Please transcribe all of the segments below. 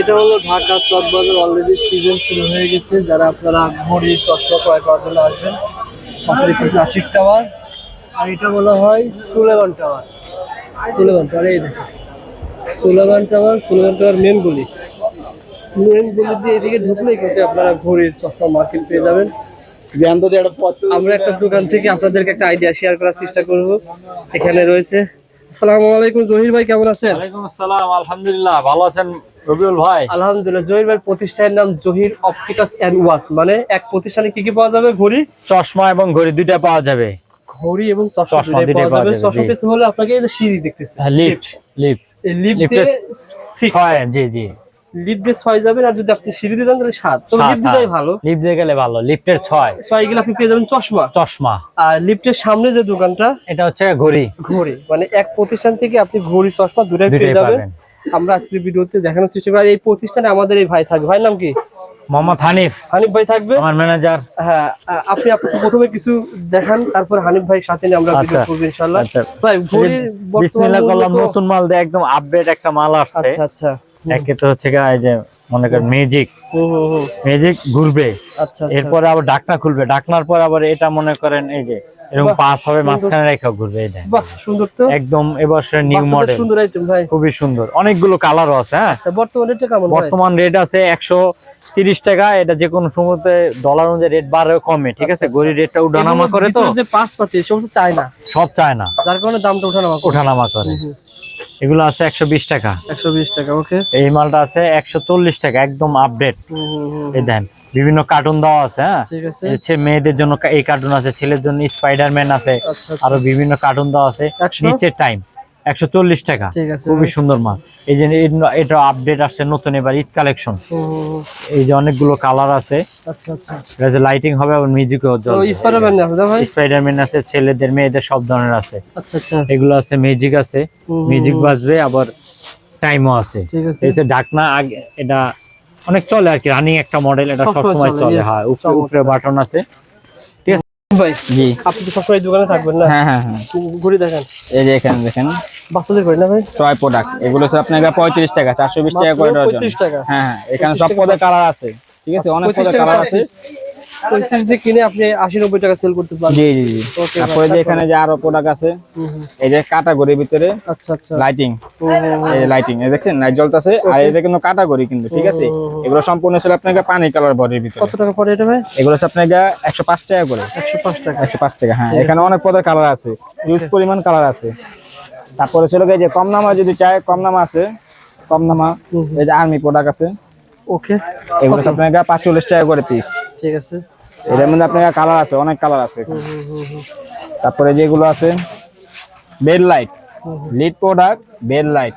এটা হলো Dhaka Chawkbazar already season শুরু হয়ে গেছে। যারা আপনারা ঘড়ি চশমা ক্রয় করার জন্য আসবেন। পাশে আশিক টাওয়ার। আর এটা বলা হয় সুলেমান টাওয়ার। সুলেমান টাওয়ার এই দেখেন Suleman tower Suleman tower main গলি। মেন গলি দিয়ে এদিকে ঢুকলেই কিন্তু আপনারা ঘড়ির চশমা মার্কেট পেয়ে যাবেন। আমরা একটা দোকান থেকে আপনাদেরকে একটা আইডিয়া শেয়ার করার চেষ্টা করব। এখানে রয়েছে। আসসালামু আলাইকুম জহির ভাই কেমন আছেন? ওয়ালাইকুম আসসালাম আলহামদুলিল্লাহ ভালো আছেন রবিউল ভাই। আলহামদুলিল্লাহ জহির ভাই প্রতিষ্ঠানের নাম জহির এন্ড ওয়াচ মানে এক প্রতিষ্ঠানে কি কি পাওয়া যাবে ঘড়ি? চশমা এবং ঘড়ি দুইটা পাওয়া যাবে। ঘড়ি এবং চশমা দুটোই পাওয়া যাবে। চশমা পেতে হলে আপনাকে এই যে সিঁড়ি দেখতেছেন লিফট লিফট হয় জি জি। লিফট দিয়ে ছয় যাবেন আর যদি আপনি সিঁড়ি দিয়ে যান তাহলে সাত। তবে হ্যাঁ। ভালো। লিফট দিয়ে গেলে ভালো। লিফটের ছয়। ছয় গেলে আপনি পেয়ে যাবেন চশমা। চশমা। আর লিফটের সামনে যে দোকানটা এটা হচ্ছে ঘড়ি। ঘড়ি। মানে এক প্রতিষ্ঠান থেকে আপনি ঘড়ি চশমা দুটাই পেয়ে যাবেন। আমরা আজকের ভিডিওতে দেখানোর চেষ্টা করি। এই প্রতিষ্ঠানে আমাদের এই ভাই থাকবে। ভাইয়ের নাম কি? মোহাম্মদ হানিফ। হানিফ ভাই থাকবে? আমার ম্যানেজার। হ্যাঁ আপনি আপনাকে প্রথমে কিছু দেখান তারপর হানিফ ভাই সাথে নিয়ে আমরা ভিডিও করব ইনশাআল্লাহ। আচ্ছা। ভাই বিসমিল্লাহ করলাম নতুন মাল দিয়ে একদম আপডেট একটা মাল আসছে। আচ্ছা আচ্ছা। একে তো হচ্ছে যে মনে করেন ম্যাজিক ম্যাজিক ঘুরবে। আচ্ছা আচ্ছা। এরপরে আবার ডাকনা খুলবে। ডাকনার পর আবার এটা মনে করেন এই যে এরকম পাস হবে মাঝখানে রেখা ঘুরবে এটা সুন্দর তো। একদম এবছরের নিউ মডেল সুন্দর আইটেম ভাই। খুবই সুন্দর। অনেকগুলো কালারও আছে হ্যাঁ? বর্তমান রেট কেমন বর্তমান রেট আছে একশো তিরিশ টাকা এটা যে কোনো সময়তে ডলার অনুযায়ী রেট বাড়ে কমে ঠিক আছে? গড়ি রেটটা উঠানামা করে তো? যে পাঁচ পাতি সমস্ত চায় না? সব চায় না। যার কারণে দামটা ওঠানামা করে। ওঠানামা করে। এগুলো আছে একশো বিশ টাকা। একশো বিশ টাকা ওকে। এই মালটা আছে একশো চল্লিশ টাকা একদম আপডেট এই দেন বিভিন্ন কার্টুন দেওয়া আছে হ্যাঁ? ঠিক আছে। এই হচ্ছে মেয়েদের জন্য এই কার্টুন আছে ছেলের জন্য স্পাইডারম্যান আছে আচ্ছা আচ্ছা। আরও বিভিন্ন কার্টুন দেওয়া আছে 100? নিচের টাইম একশো চল্লিশ টাকা। খুবই সুন্দর মাল। এই যে এটা আপডেট আসছে নতুন এবার ঈদ কালেকশন। এই যে অনেকগুলো কালার আছে। আচ্ছা আচ্ছা। এটা যে লাইটিং হবে মিউজিকও স্পাইডারম্যান আছে ভাই? স্পাইডারম্যান আছে ছেলেদের মেয়েদের সব ধরনের আছে। আচ্ছা আচ্ছা। এগুলো আছে মিউজিক আছে। মিউজিক বাজবে আবার টাইমও আছে। ঠিক আছে। এই যে এটা অনেক চলে আর কি রানিং একটা মডেল এটা সবসময় চলে, হয় উপরে উপরে বাটন আছে। ভাই? জি। আপনি তো সবসময় দোকানে থাকবেন না? হ্যাঁ হ্যাঁ হ্যাঁ। ঘুরে দেখেন। এই যে এখানে দেখেন। বাচ্চাদের করে না ভাই? টয় প্রোডাক্ট এগুলো হচ্ছে আপনার পঁয়ত্রিশ টাকা চারশো বিশ টাকা করে ডজন টাকা। হ্যাঁ হ্যাঁ। এখানে সব পদের কালার আছে। ঠিক আছে? অনেক পঁয়ত্রিশ পদের কালার আছে। piece। পঁয়ত্রিশ দিয়ে কিনে আপনি আশি নব্বই টাকা সেল করতে পারবেন। জি জি জি। তারপরে যে এখানে যে আরও প্রোডাক্ট আছে। এই যে কাটাগরির ভিতরে আচ্ছা আচ্ছা। লাইটিং। এই লাইটিং এই দেখছেন? লাইট জ্বলতেছে। আর এটা কিন্তু কিন্তু ঠিক আছে? এগুলো সম্পূর্ণ ছিল আপনাকে পানি কালার বডির ভিতরে। কত টাকা পড়ে এটা ভাই? এগুলো আপনাকে একশো পাঁচ টাকা করে। একশো পাঁচ টাকা। একশো পাঁচ টাকা হ্যাঁ। এখানে অনেক পদের কালার আছে। ইউজ পরিমাণ কালার আছে। তারপরে ছিল যে কম নামা যদি চায় কম নামা আছে কম নামা এই যে আর্মি প্রোডাক্ট আছে। ওকে এগুলো আপনার পাঁচচল্লিশ টাকা করে পিস ঠিক আছে। এটার মধ্যে আপনার কালার আছে অনেক কালার আছে তারপরে যেগুলো আছে bed light LED product bed light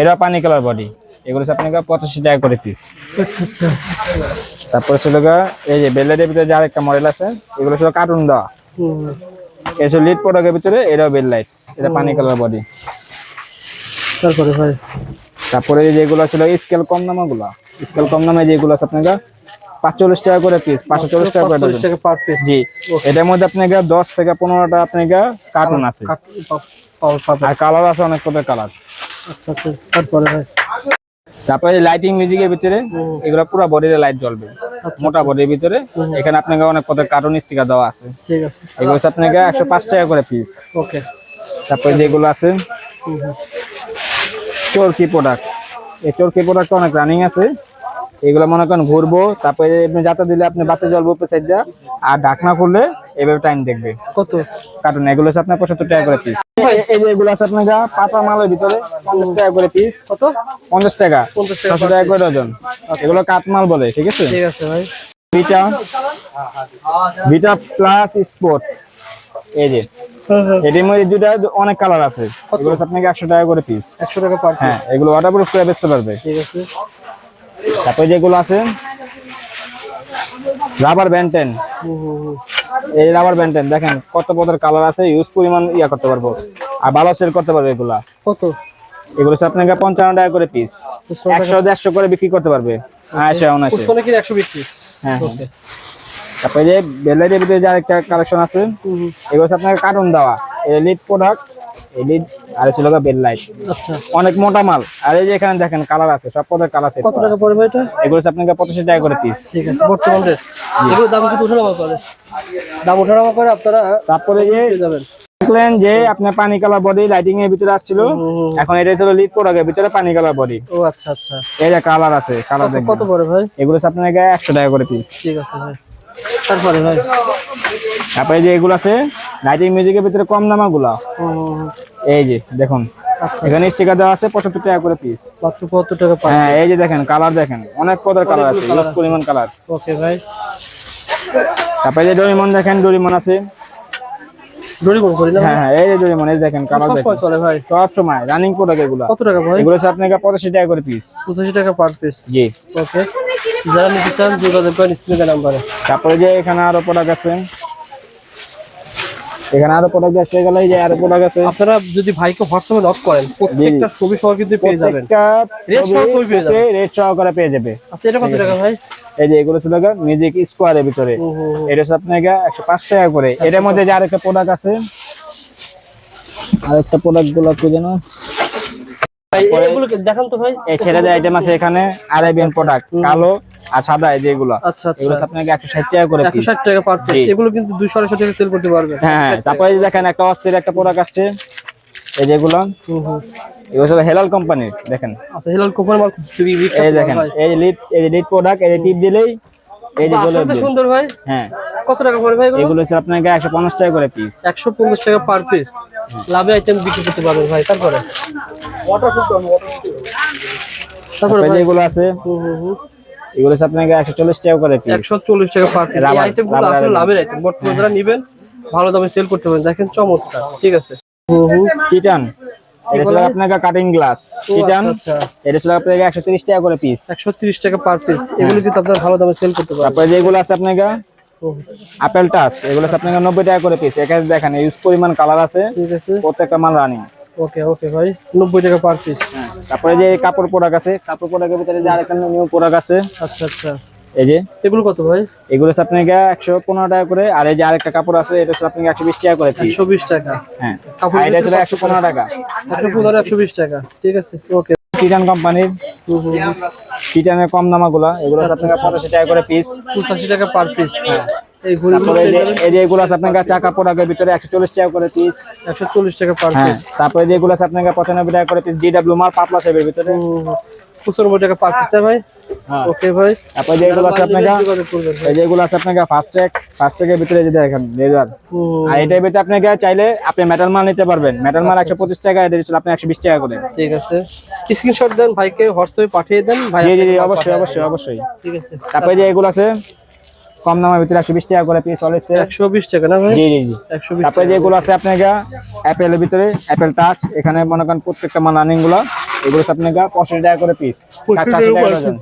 এরা পানি কালার বডি এগুলো আপনার পঁচাশি টাকা করে পিস আচ্ছা আচ্ছা। তারপরে ছিল এই যে বেড ভিতরে যে আরেকটা মডেল আছে এগুলো ছিল কার্টুন দেওয়া। এসব লিড প্রোডাক্টের ভিতরে এটাও বেড লাইট এটা পানি কালার বডি তারপরে ভাই। তারপরে যেগুলো ছিল স্কেল কম নামাগুলো স্কেল কম নামে যেগুলো আছে আপনার পাঁচচল্লিশ টাকা করে পিস পাঁচশো চল্লিশ টাকা করে টাকা পার পিস জি এটার মধ্যে আপনার দশ থেকে পনেরোটা আপনার কার্টুন আছে। আর কালার আছে অনেক কত কালার আচ্ছা আচ্ছা তারপরে তারপরে লাইটিং মিউজিকের ভিতরে এগুলো পুরো বডিতে লাইট জ্বলবে। আচ্ছা মোটা বডির ভিতরে। এখানে আপনাকে অনেক কত কার্টুন স্টিকার দেওয়া আছে। ঠিক আছে। এগুলো হচ্ছে আপনাকে একশো পাঁচ টাকা করে পিস ওকে তারপরে যেগুলো আছে চরকি প্রোডাক্ট এই চরকি প্রোডাক্ট অনেক রানিং আছে। এগুলো মনে করেন ঘুরবো তারপরে আপনি যাতে দিলে আপনি বাতে জ্বলবো সাইড দিয়ে আর ঢাকনা খুললে এভাবে টাইম দেখবে। কত? কার্টুন এগুলো হচ্ছে আপনার পঁচাত্তর টাকা করে পিস এই যে এগুলো আছে আপনার পাতা মালের ভিতরে পঞ্চাশ টাকা করে পিস কত? পঞ্চাশ টাকা। 50 টাকা করে ডজন এগুলো কাঠমাল বলে ঠিক আছে? ঠিক আছে ভাই। ভিটা ভিটা প্লাস স্পোর্ট এই যে এটির মধ্যে দুটা অনেক কালার আছে। এগুলো আপনাকে একশো টাকা করে পিস একশো টাকা পার হ্যাঁ এগুলো ওয়াটারপ্রুফ করে বেচতে পারবে। ঠিক আছে। তারপরে যেগুলো আছে রাবার ব্যান্টেন। এই রাবার ব্যান্টেন দেখেন কত পদের কালার আছে ইউজ পরিমাণ ইয়া করতে পারব। আর ভালো সেল করতে পারবে এগুলা। কত? এগুলো আপনাকে পঞ্চান্ন টাকা করে পিস একশো দেড়শো করে বিক্রি করতে পারবে। পুষ্পনে একশো বিক্রি। হ্যাঁ হ্যাঁ। তারপরে যে বেলাইটের ভিতরে যে আরেকটা কালেকশন আছে এগুলো হচ্ছে আপনাকে কার্টুন দেওয়া। এই লিড প্রোডাক্ট এই লিড আর ছিল বেল লাইট আচ্ছা। অনেক মোটা মাল। আর এই যে এখানে দেখেন কালার আছে সব পদের কালার আছে কত টাকা পড়বে এটা? এগুলো হচ্ছে আপনাকে পঁচাশি টাকা করে পিস ঠিক আছে বর্তমান রেট এগুলো দাম ওঠানামা করে। দাম ওঠানামা করে আপনারা তারপরে যে যাবেন। দেখলেন যে আপনার পানি কালার বডি লাইটিং এর ভিতরে আসছিল। এখন এটা ছিল লিড প্রোডাক্টের ভিতরে পানি কালার বডি ও আচ্ছা আচ্ছা। এই যে কালার আছে কালার দেখবেন। কত পড়ে ভাই? এগুলো আপনাকে একশো টাকা করে পিস ঠিক আছে ভাই। তারপরে ভাই। তারপরে যে এগুলো আছে লাইটিং মিউজিকের ভিতরে কম দামা গুলা এই যে দেখুন আচ্ছা। এখানে স্টিকার দেওয়া আছে পঁচাত্তর টাকা করে পিস মাত্র পঁচাত্তর টাকা হ্যাঁ এই যে দেখেন কালার দেখেন অনেক কদের কালার আছে ইউজ পরিমাণ কালার ওকে ভাই। তারপরে যে ডোরিমন দেখেন ডোরিমন আছে। দড়ি করি না হ্যাঁ হ্যাঁ এই যে ডোরিমন এই দেখেন কালার সব দেখেন। সময় চলে ভাই। সব সময় রানিং প্রোডাক্ট এগুলো। কত টাকা ভাই? এগুলো হচ্ছে আপনাকে পঁচাশি টাকা করে পিস পঁচাশি টাকা পার পিস জি। ওকে। যারা নিতে চান যোগাযোগ করেন স্ক্রিনের নাম্বারে। তারপরে যে এখানে আরও প্রোডাক্ট আছে। এখানে আরও প্রোডাক্ট আছে এগুলো এই যে আরও প্রোডাক্ট আছে। আপনারা যদি ভাইকে হোয়াটসঅ্যাপে নক করেন প্রত্যেকটা ছবি সহ কিন্তু পেয়ে যাবেন। Rate সহ ছবি পেয়ে যাবে। রেট সহকারে পেয়ে যাবে। আচ্ছা এটা কত টাকা ভাই? এই যে এগুলো ছিল মিউজিক স্কোয়ারের ভিতরে। এটা হচ্ছে আপনাকে একশো পাঁচ টাকা করে। এটার মধ্যে যে আরেকটা প্রোডাক্ট আছে আরেকটা প্রোডাক্টগুলো কি যেন? দেখান তো ভাই। ছেলেদের আইটেম আছে এখানে আরাবিয়ান প্রোডাক্ট কালো আর সাদা এই যেগুলো আচ্ছা আচ্ছা। এগুলো আপনাকে একশো ষাট টাকা করে একশো পিস ষাট টাকা পার পিস এগুলো কিন্তু দুইশো আড়াইশো টাকা সেল করতে পারবেন। হ্যাঁ হ্যাঁ তারপরে এই দেখেন একটা অস্থির একটা প্রোডাক্ট আসছে। এই যেগুলো হুম। এগুলো হেলাল কোম্পানির দেখেন। আচ্ছা হেলাল কোম্পানি মাল খুবই এই দেখেন এই যে লিড এই যে লিড প্রোডাক্ট এই যে টিপ দিলেই এই যে উঠবে। সুন্দর ভাই। হ্যাঁ। কত টাকা পড়ে ভাই এগুলো? এগুলো আপনাকে একশো পঞ্চাশ টাকা করে পিস একশো পঞ্চাশ টাকা পার পিস লাভে আইটেম বিক্রি করতে পারবেন ভাই তারপরে? তারপরে যেগুলো আছে হুম, হুম, হুম। এগুলো হচ্ছে আপনাকে একশো চল্লিশ টাকা করে পিস একশো চল্লিশ টাকা পার পিস এই রাবার- আইটেমগুলো রাবার আসলে লাভের আইটেম বর্তমানে যারা নিবেন ভালো দামে সেল করতে পারেন। দেখেন চমৎকার ঠিক আছে। টিটান এটা ছিল আপনাকে কাটিং গ্লাস টিটান। এটা ছিল আপনাকে একশো তিরিশ টাকা করে পিস একশো তিরিশ টাকা পার পিস এগুলো কিন্তু আপনার ভালো দামে সেল করতে পারেন তারপরে যেগুলো আছে আপনাকে আপেল টাচ এগুলো আপনাকে নব্বই টাকা করে পিস এখানে দেখেন ইউজ পরিমাণ কালার আছে। ঠিক আছে। প্রত্যেকটা মাল রানিং ওকে ওকে ভাই। নব্বই টাকা পার পিস তারপরে যে কাপড় প্রোডাক্ট আছে কাপড় প্রোডাক্টের ভিতরে যে আরেকটা নিউ প্রোডাক্ট আছে আচ্ছা আচ্ছা। এই যে। এগুলো কত ভাই? এগুলো হচ্ছে আপনাকে একশো পনেরো টাকা করে আর এই যে আরেকটা কাপড় আছে এটা হচ্ছে আপনাকে একশো বিশ টাকা করে পিস একশো বিশ টাকা। হ্যাঁ কাপড় এটা একশো পনেরো টাকা। একশো পনেরো একশো বিশ টাকা। ঠিক আছে ওকে টিটান কোম্পানির টিটানের কম দামাগুলো এগুলো হচ্ছে আপনাকে পঁচাশি টাকা করে পিস পঁচাশি টাকা পার পিস তারপরে এই যে- এই এগুলো আছে আপনাকে চাকা প্রোডাক্টের ভিতরে একশো চল্লিশ টাকা করে পিস একশো চল্লিশ টাকা পার হ্যাঁ পিস তারপরে যেগুলো আছে আপনাকে পঁচানব্বই টাকা করে পিস ডিডাব্লিউ মাল পাতলা শেপের ভিতরে। পঁচানব্বই টাকা পার পিস ভাই। হ্যাঁ। ওকে ভাই। তারপরে যেগুলো আছে আপনাকে যোগাযোগ করবেন এই যেগুলো আছে আপনাকে ফাস্ট ট্র্যাক ফাস্ট ট্র্যাকের ভিতরে যে দেখেন লেজার আর এটার ভিতরে আপনাকে চাইলে আপনি মেটাল মাল নিতে পারবেন। মেটাল মাল একশো পঁচিশ টাকা এটা আপনি একশো বিশ টাকা করে। ঠিক আছে। স্ক্রিনশট দেন ভাইকে হোয়াটসঅ্যাপে পাঠিয়ে দেন ভাই অবশ্যই অবশ্যই অবশ্যই। ঠিক আছে। তারপরে যে এগুলো আছে কম দামের ভিতরে একশো বিশ টাকা করে পিস হচ্ছে একশো বিশ টাকা না ভাই? জি জি জি। একশো বিশ তারপরে যেগুলো আছে আপনাকে অ্যাপেলের ভিতরে অ্যাপেল টাচ এখানে মনে করেন প্রত্যেকটা মাল রানিংগুলো এগুলো আপনাকে পঁয়ষট্টি টাকা করে পিস ষাট টাকা ডজন